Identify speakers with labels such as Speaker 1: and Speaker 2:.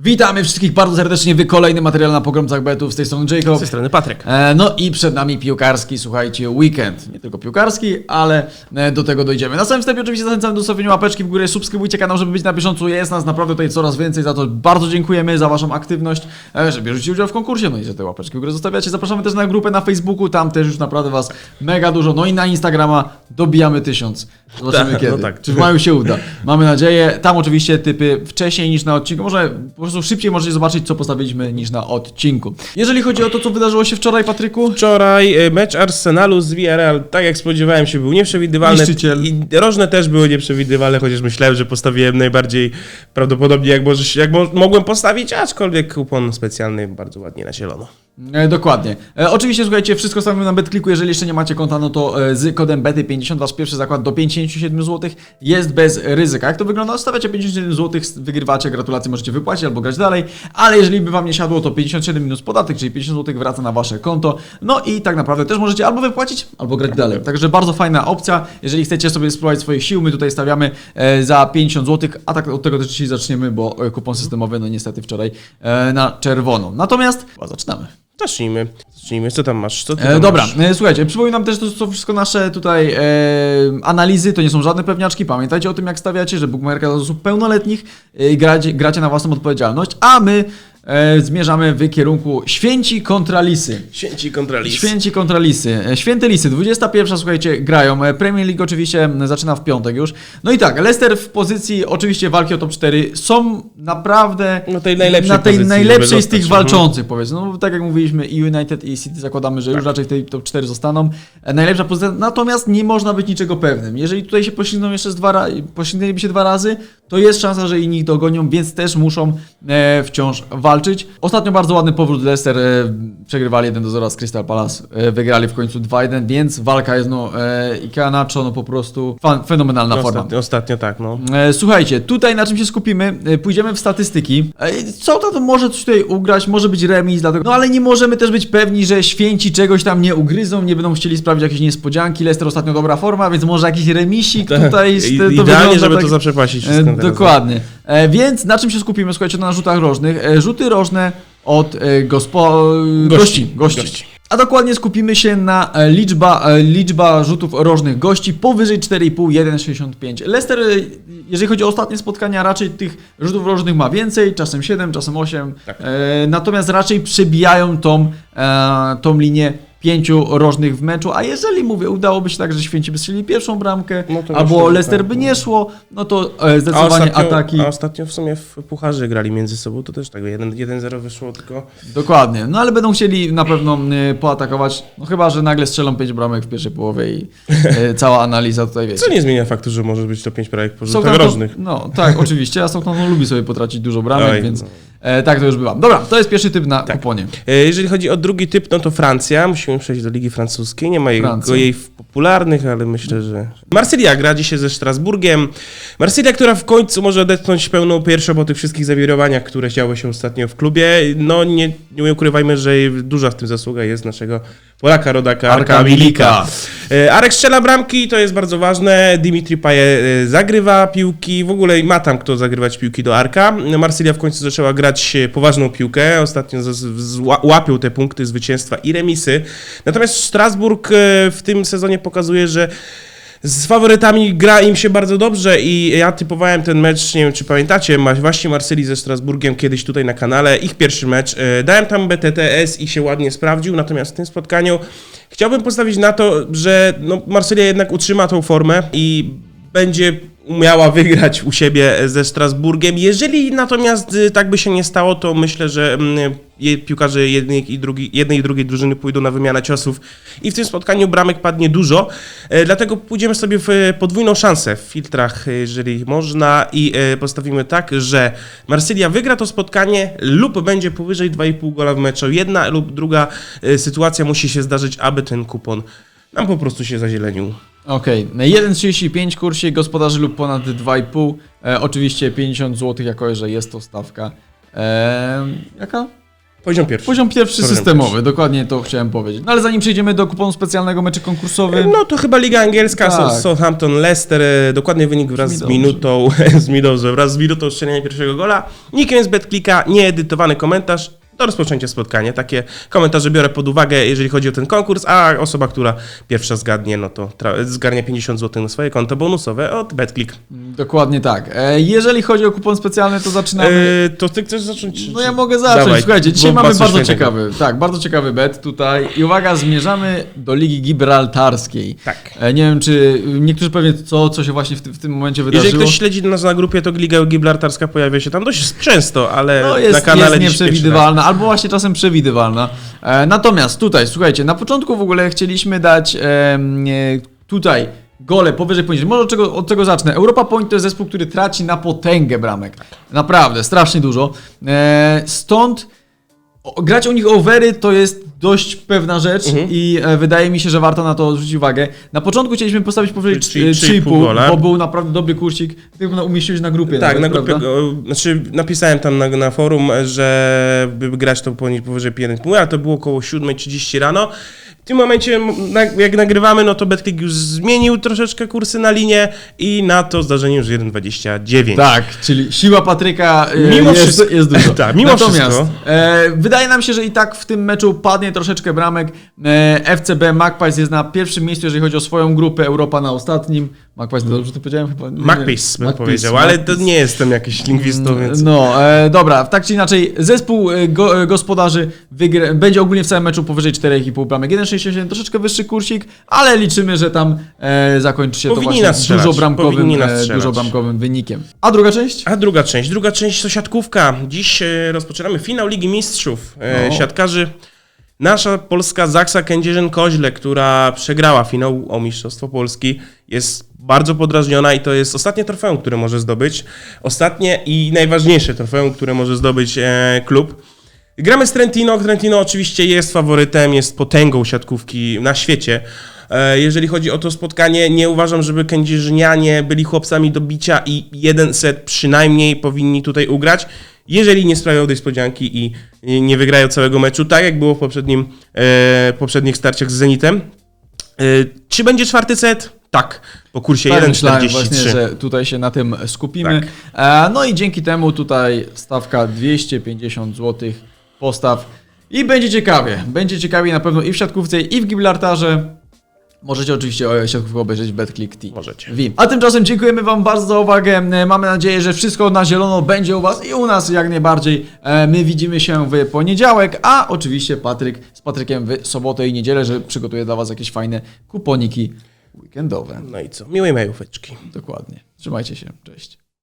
Speaker 1: Witamy wszystkich bardzo serdecznie w kolejnym materiale na pogromcach betów. Z tej strony Jacob.
Speaker 2: Z tej strony Patryk.
Speaker 1: E, No i przed nami piłkarski, słuchajcie, weekend. Nie tylko piłkarski, ale e, do tego dojdziemy. Na samym wstępie oczywiście zachęcam do zostawienia łapeczki w górę, subskrybujcie kanał, żeby być na bieżąco. Jest nas naprawdę tutaj coraz więcej, za to bardzo dziękujemy za waszą aktywność, e, że bierzecie udział w konkursie, no i że te łapeczki w górę zostawiacie. Zapraszamy też na grupę na Facebooku, tam też już naprawdę was mega dużo. No i na Instagrama dobijamy tysiąc. Zobaczymy
Speaker 2: Tak,
Speaker 1: kiedy.
Speaker 2: no tak.
Speaker 1: Czy w maju się uda. Mamy nadzieję. Tam oczywiście typy wcześniej niż na odcinku. Może prostu szybciej możecie zobaczyć, co postawiliśmy niż na odcinku. Jeżeli chodzi o to, co wydarzyło się wczoraj, Patryku.
Speaker 2: Wczoraj e, mecz Arsenalu z Villarreal, tak jak spodziewałem się, był nieprzewidywalny.
Speaker 1: Niszczyciel.
Speaker 2: I rożne też były nieprzewidywalne, chociaż myślałem, że postawiłem najbardziej prawdopodobnie jak, możesz, jak mo mogłem postawić, aczkolwiek kupon specjalny bardzo ładnie na zielono.
Speaker 1: E, dokładnie. E, oczywiście, słuchajcie, wszystko stawimy na BetClicku. Jeżeli jeszcze nie macie konta, no to e, z kodem BETY50 wasz pierwszy zakład do 57 zł jest bez ryzyka. Jak to wygląda? Stawiacie 57 zł, wygrywacie, gratulacje, możecie wypłacić albo grać dalej, ale jeżeli by wam nie siadło, to 57 minus podatek, czyli 50 zł wraca na wasze konto. No i tak naprawdę też możecie albo wypłacić, albo grać dalej. Także bardzo fajna opcja. Jeżeli chcecie sobie spróbować swoich sił, my tutaj stawiamy za 50 zł, a tak od tego też dzisiaj zaczniemy, bo kupon systemowy, no niestety wczoraj na czerwono. Natomiast zaczynamy.
Speaker 2: Zacznijmy. Zacznijmy. Co tam masz? Co ty tam
Speaker 1: E, dobra,
Speaker 2: masz?
Speaker 1: e, słuchajcie, przypominam też, to są wszystko nasze tutaj e, analizy, to nie są żadne pewniaczki. Pamiętajcie o tym, jak stawiacie, że Bookmakerka dla osób pełnoletnich e, gracie, gracie na własną odpowiedzialność, a my e, zmierzamy w kierunku święci kontra lisy.
Speaker 2: Święci kontra Lis.
Speaker 1: Święci kontra lisy. E, Święte lisy, 21, słuchajcie, grają. E, Premier League oczywiście zaczyna w piątek już. No i tak, Leicester w pozycji oczywiście walki o top 4 są naprawdę
Speaker 2: Na tej najlepszej
Speaker 1: na tej
Speaker 2: pozycji,
Speaker 1: najlepszej z tych
Speaker 2: mhm.
Speaker 1: walczących, powiedzmy. No bo tak jak mówiliśmy, i United i City zakładamy, że już raczej w tej top 4 zostaną. Najlepsza pozycja, natomiast nie można być niczego pewnym. Jeżeli tutaj się poślizgną jeszcze z dwa poślizgnęliby się dwa razy, to jest szansa, że inni dogonią, więc też muszą e, wciąż walczyć. Ostatnio bardzo ładny powrót Leicester, e, przegrywali 1 do 0 z Crystal Palace, e, wygrali w końcu 2-1, więc walka jest no e, Ikea Nacho, no po prostu fan, fenomenalna forma.
Speaker 2: Ostatnio, ostatnio tak, no.
Speaker 1: E, Słuchajcie, tutaj na czym się skupimy, e, pójdziemy w statystyki. E, Co to, może coś tutaj ugrać, może być remis, dlatego... no ale nie możemy też być pewni, że święci czegoś tam nie ugryzą, nie będą chcieli sprawić jakieś niespodzianki. Leicester ostatnio dobra forma, więc może jakiś remisik tutaj.
Speaker 2: I-
Speaker 1: to
Speaker 2: Idealnie,
Speaker 1: wygląda
Speaker 2: żeby
Speaker 1: tak-
Speaker 2: to zaprzepaścić teraz.
Speaker 1: Dokładnie. E, Więc na czym się skupimy? Słuchajcie, na rzutach rożnych. E, Rzuty rożne od e, gospo... gości. gości.
Speaker 2: Gości.
Speaker 1: A dokładnie skupimy się na e, liczba, e, liczba rzutów rożnych gości powyżej 4,5, 1,65. Leicester, e, jeżeli chodzi o ostatnie spotkania, raczej tych rzutów rożnych ma więcej, czasem 7, czasem 8.
Speaker 2: Tak.
Speaker 1: E, natomiast raczej przebijają tą, e, tą linię pięciu rożnych w meczu, a jeżeli mówię, udałoby się tak, że święci by strzelili pierwszą bramkę,
Speaker 2: No
Speaker 1: albo Leicester
Speaker 2: tak,
Speaker 1: by
Speaker 2: no.
Speaker 1: nie szło, no to e,
Speaker 2: A
Speaker 1: zdecydowanie
Speaker 2: ostatnio,
Speaker 1: ataki.
Speaker 2: a ostatnio w sumie w Pucharze grali między sobą, to też tak 1-0 wyszło, tylko
Speaker 1: Dokładnie. No ale będą chcieli na pewno y, poatakować, no chyba, że nagle strzelą 5 bramek w pierwszej połowie i y, cała analiza tutaj wiecie.
Speaker 2: co nie zmienia faktu, że może być to 5 projekt po rzutach
Speaker 1: Southampton-
Speaker 2: rożnych.
Speaker 1: No tak, oczywiście, a Southampton lubi sobie potracić dużo bramek,
Speaker 2: Oj,
Speaker 1: więc
Speaker 2: no.
Speaker 1: E, tak to już bywa. Dobra, to jest pierwszy typ na
Speaker 2: Tak.
Speaker 1: kuponie.
Speaker 2: E, Jeżeli chodzi o drugi typ, no to Francja. Musimy przejść do Ligi Francuskiej. Nie ma jej, jej popularnych, ale myślę, że... Marsylia gra dzisiaj ze Strasburgiem. Marsylia, która w końcu może odetchnąć pełną piersią po tych wszystkich zawirowaniach, które działy się ostatnio w klubie. No nie, nie ukrywajmy, że duża w tym zasługa jest naszego Polaka, rodaka
Speaker 1: Arka Milika.
Speaker 2: E, Arek strzela bramki, to jest bardzo ważne. Dimitri Paye e, zagrywa piłki, w ogóle ma tam kto zagrywać piłki do Arka. Marsylia w końcu zaczęła grać poważną piłkę, ostatnio łapią te punkty zwycięstwa i remisy. Natomiast Strasburg e, w tym sezonie pokazuje, że z faworytami gra im się bardzo dobrze i ja typowałem ten mecz, nie wiem czy pamiętacie, właśnie Marsylii ze Strasburgiem kiedyś tutaj na kanale, ich pierwszy mecz. E, Dałem tam BTTS i się ładnie sprawdził, natomiast w tym spotkaniu chciałbym postawić na to, że no, Marsylia jednak utrzyma tą formę i będzie umiała wygrać u siebie ze Strasburgiem. Jeżeli natomiast y, tak by się nie stało, to myślę, że mm, piłkarze jednej i, drugiej, jednej i drugiej drużyny pójdą na wymianę ciosów i w tym spotkaniu bramek padnie dużo. E, Dlatego pójdziemy sobie w e, podwójną szansę w filtrach, e, jeżeli można i e, postawimy tak, że Marsylia wygra to spotkanie lub będzie powyżej 2,5 gola w meczu. Jedna lub druga e, sytuacja musi się zdarzyć, aby ten kupon nam po prostu się zazielenił.
Speaker 1: Okej, na 1,35 kursie gospodarzy lub ponad 2,5. E, oczywiście 50 zł, jako że jest to stawka. E, jaka?
Speaker 2: Poziom pierwszy.
Speaker 1: Poziom pierwszy
Speaker 2: Poziom
Speaker 1: systemowy, dokładnie to chciałem powiedzieć. No ale zanim przejdziemy do kuponu specjalnego meczy konkursowy,
Speaker 2: No to chyba Liga Angielska,
Speaker 1: Tak.
Speaker 2: Southampton, Leicester, e, dokładny wynik wraz
Speaker 1: Brzmi
Speaker 2: z minutą, z mi dobrze, wraz z minutą strzelenia pierwszego gola. Nikiem jest betklika, nieedytowany komentarz do rozpoczęcia spotkania. Takie komentarze biorę pod uwagę, jeżeli chodzi o ten konkurs, a osoba, która pierwsza zgadnie, no to zgarnia 50 zł na swoje konto bonusowe od Betclick.
Speaker 1: dokładnie tak. E, jeżeli chodzi o kupon specjalny, to zaczynamy.
Speaker 2: E, to ty chcesz zacząć?
Speaker 1: No ja mogę zacząć.
Speaker 2: Dawaj,
Speaker 1: Słuchajcie, dzisiaj mamy bardzo
Speaker 2: Świętego.
Speaker 1: ciekawy, tak, bardzo ciekawy bet tutaj. I uwaga, zmierzamy do Ligi Gibraltarskiej.
Speaker 2: Tak.
Speaker 1: E, nie wiem, czy niektórzy pewnie co, co się właśnie w, tym- w tym momencie wydarzyło.
Speaker 2: Jeżeli ktoś śledzi nas na grupie, to Liga Gibraltarska pojawia się tam dość często, ale
Speaker 1: No
Speaker 2: na
Speaker 1: jest,
Speaker 2: kanale
Speaker 1: jest nieprzewidywalna, albo właśnie czasem przewidywalna. E, natomiast tutaj, słuchajcie, na początku w ogóle chcieliśmy dać e, tutaj gole powyżej poniżej. Może od czego, od czego zacznę. Europa Point to jest zespół, który traci na potęgę bramek. Naprawdę, strasznie dużo. E, stąd grać u nich overy to jest dość pewna rzecz
Speaker 2: Mhm.
Speaker 1: i e, wydaje mi się, że warto na to zwrócić uwagę. Na początku chcieliśmy postawić powyżej
Speaker 2: Czyli
Speaker 1: 3,5,
Speaker 2: 3,5 gola.
Speaker 1: bo był naprawdę dobry kursik. Ty go umieściłeś na grupie.
Speaker 2: Tak,
Speaker 1: nawet,
Speaker 2: na grupie, go- znaczy napisałem tam na, na forum, że by grać to powyżej 1,5, ale to było około 7.30 rano. W tym momencie, jak nagrywamy, no to Betclick już zmienił troszeczkę kursy na linię i na to zdarzenie już 1,29.
Speaker 1: Tak, czyli siła Patryka e,
Speaker 2: Mimo
Speaker 1: jest,
Speaker 2: wszystko-
Speaker 1: jest dużo.
Speaker 2: Tak, mimo
Speaker 1: Natomiast
Speaker 2: wszystko.
Speaker 1: e, wydaje nam się, że i tak w tym meczu padnie troszeczkę bramek. E, FCB Magpies jest na pierwszym miejscu, jeżeli chodzi o swoją grupę, Europa na ostatnim. Magpies, dobrze to powiedziałem chyba?
Speaker 2: Magpies bym
Speaker 1: Magpies,
Speaker 2: powiedział, ale to nie jestem jakiś lingwistą, więc...
Speaker 1: No, e, dobra, tak czy inaczej, zespół e, go, e, gospodarzy wygra, będzie ogólnie w całym meczu powyżej 4,5 bramek. 1,67, troszeczkę wyższy kursik, ale liczymy, że tam e, zakończy się
Speaker 2: Powinni
Speaker 1: to właśnie dużo bramkowym, e, dużo bramkowym wynikiem. A druga część?
Speaker 2: A druga część, druga część to siatkówka. Dziś e, rozpoczynamy finał Ligi Mistrzów. E,
Speaker 1: No.
Speaker 2: Siatkarzy. Nasza polska Zaksa Kędzierzyn-Koźle, która przegrała finał o Mistrzostwo Polski, jest bardzo podrażniona i to jest ostatnie trofeum, które może zdobyć. Ostatnie i najważniejsze trofeum, które może zdobyć e, klub. Gramy z Trentino. Trentino oczywiście jest faworytem, jest potęgą siatkówki na świecie. E, Jeżeli chodzi o to spotkanie, nie uważam, żeby kędzierzynianie byli chłopcami do bicia i jeden set przynajmniej powinni tutaj ugrać, jeżeli nie sprawią niespodzianki i i nie wygrają całego meczu, tak jak było w poprzednim, e, poprzednich starciach z Zenitem. E, Czy będzie czwarty set? Tak, po kursie
Speaker 1: Tak, myślałem właśnie,
Speaker 2: 1,43.
Speaker 1: że tutaj się na tym skupimy.
Speaker 2: Tak.
Speaker 1: E, no i dzięki temu tutaj stawka 250 zł postaw i będzie ciekawie. Będzie ciekawie na pewno i w siatkówce i w Gibraltarze. Możecie oczywiście siatkówkę obejrzeć w BetClick T.
Speaker 2: Możecie.
Speaker 1: Wim. A tymczasem dziękujemy Wam bardzo za uwagę. E, Mamy nadzieję, że wszystko na zielono będzie u Was i u nas jak najbardziej. E, My widzimy się w poniedziałek, a oczywiście Patryk z Patrykiem w sobotę i niedzielę, że przygotuje dla Was jakieś fajne kuponiki weekendowe.
Speaker 2: No i co? Miłej majóweczki.
Speaker 1: Dokładnie. Trzymajcie się. Cześć.